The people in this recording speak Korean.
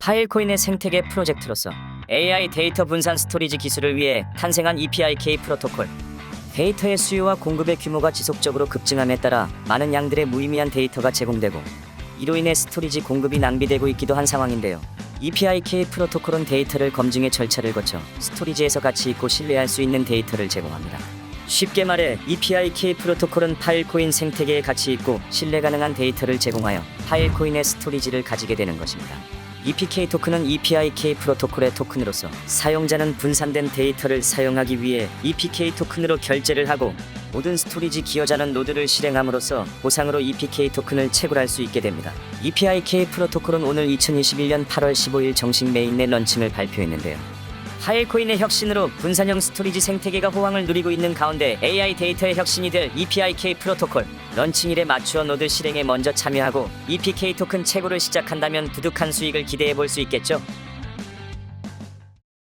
파일코인의 생태계 프로젝트로서 AI 데이터 분산 스토리지 기술을 위해 탄생한 EPIK 프로토콜. 데이터의 수요와 공급의 규모가 지속적으로 급증함에 따라 많은 양들의 무의미한 데이터가 제공되고 이로 인해 스토리지 공급이 낭비되고 있기도 한 상황인데요. EPIK 프로토콜은 데이터를 검증의 절차를 거쳐 스토리지에서 가치 있고 신뢰할 수 있는 데이터를 제공합니다. 쉽게 말해 EPIK 프로토콜은 파일코인 생태계에 가치 있고 신뢰 가능한 데이터를 제공하여 파일코인의 스토리지를 가지게 되는 것입니다. EPK 토큰은 EPIK 프로토콜의 토큰으로서 사용자는 분산된 데이터를 사용하기 위해 EPK 토큰으로 결제를 하고 모든 스토리지 기여자는 노드를 실행함으로써 보상으로 EPK 토큰을 채굴할 수 있게 됩니다. EPIK 프로토콜은 오늘 2021년 8월 15일 정식 메인넷 런칭을 발표했는데요. 파일코인의 혁신으로 분산형 스토리지 생태계가 호황을 누리고 있는 가운데 AI 데이터의 혁신이 될 EPIK 프로토콜 런칭일에 맞추어 노드 실행에 먼저 참여하고 EPK 토큰 채굴을 시작한다면 두둑한 수익을 기대해 볼 수 있겠죠.